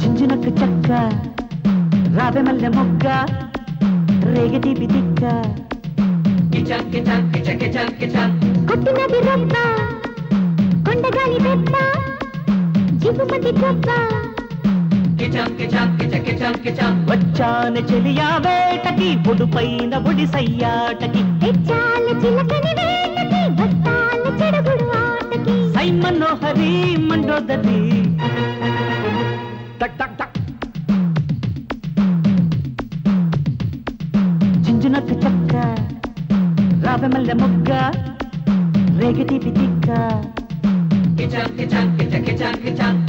చించినక్క చక్క రాబె మల్లె మొగ్గ రేగటి బిదిక్క కొట్టినది రొక్క కొండగాలి పెద్ద జిగుమతి గొప్ప వచ్చాను చెలియా వేటకి ఒడిపైన ఒడిసయ్యాటకి. చిలకని వేట. మనోహరి మండోదరి. టక్ టక్ టక్. జింజునకు చక్క రావెమల్ల మొగ్గ రేగటి పితిక్క చిప్పాడ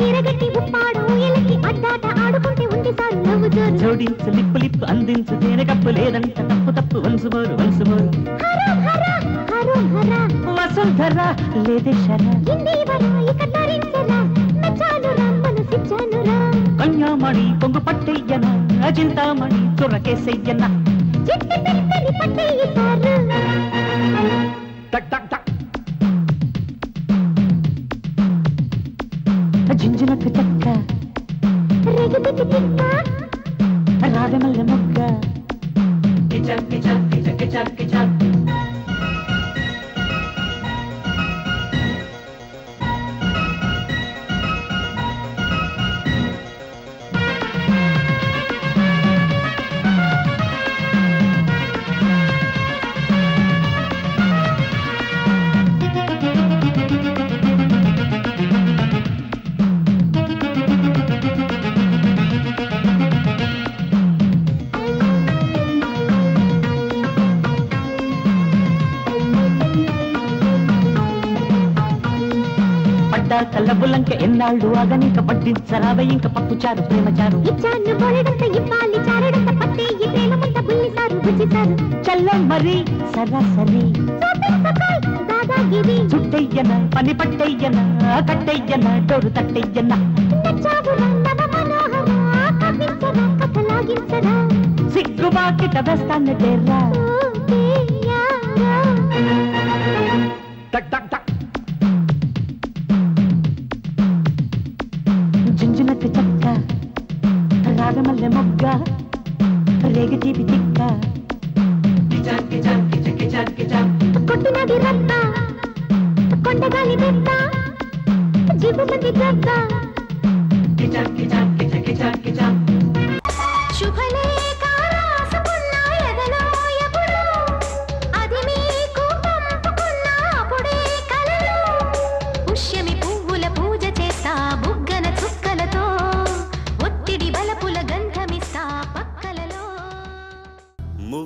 చీరగట్టి ఉప్పాడు ఎలకి అడ్డాట ఆడుకుంటే ఉంది సార్ నవ్వు జోరు జోడించు లిప్పు లిప్పు అందించు తేనె కప్పు లేదంట తప్పు తప్పు వసుంధర లేదే శర. కన్యామణి పొంగు పట్టెయ్యన చింతామణి చురకేసెయ్యన. చిట్టి పిల్లని చెక్క. సారు మొక్క. టక్ టక్ జింజునకు చక్క రేగితికి పడ్డా కల్లబుల్లంక ఎన్నాళ్ళు ఆగనిక పట్టించరావ ఇంక పప్పుచారు ప్రేమచారు ఇచ్చాను బోలెడంత ఇవ్వాలి చారడంత పట్టేయి ప్రేమముంత బుల్లి సారు బుజ్జి సారు. చల్ల మరి సరాసరి. దాదాగిరి చుట్టెయ్యన పని పట్టెయ్యన కట్టెయ్యన డోరు తట్టెయ్యన. డేర్రా ఓ ప్రియారా టక్ టక్. రేగజీవి తిక్క కొట్టినది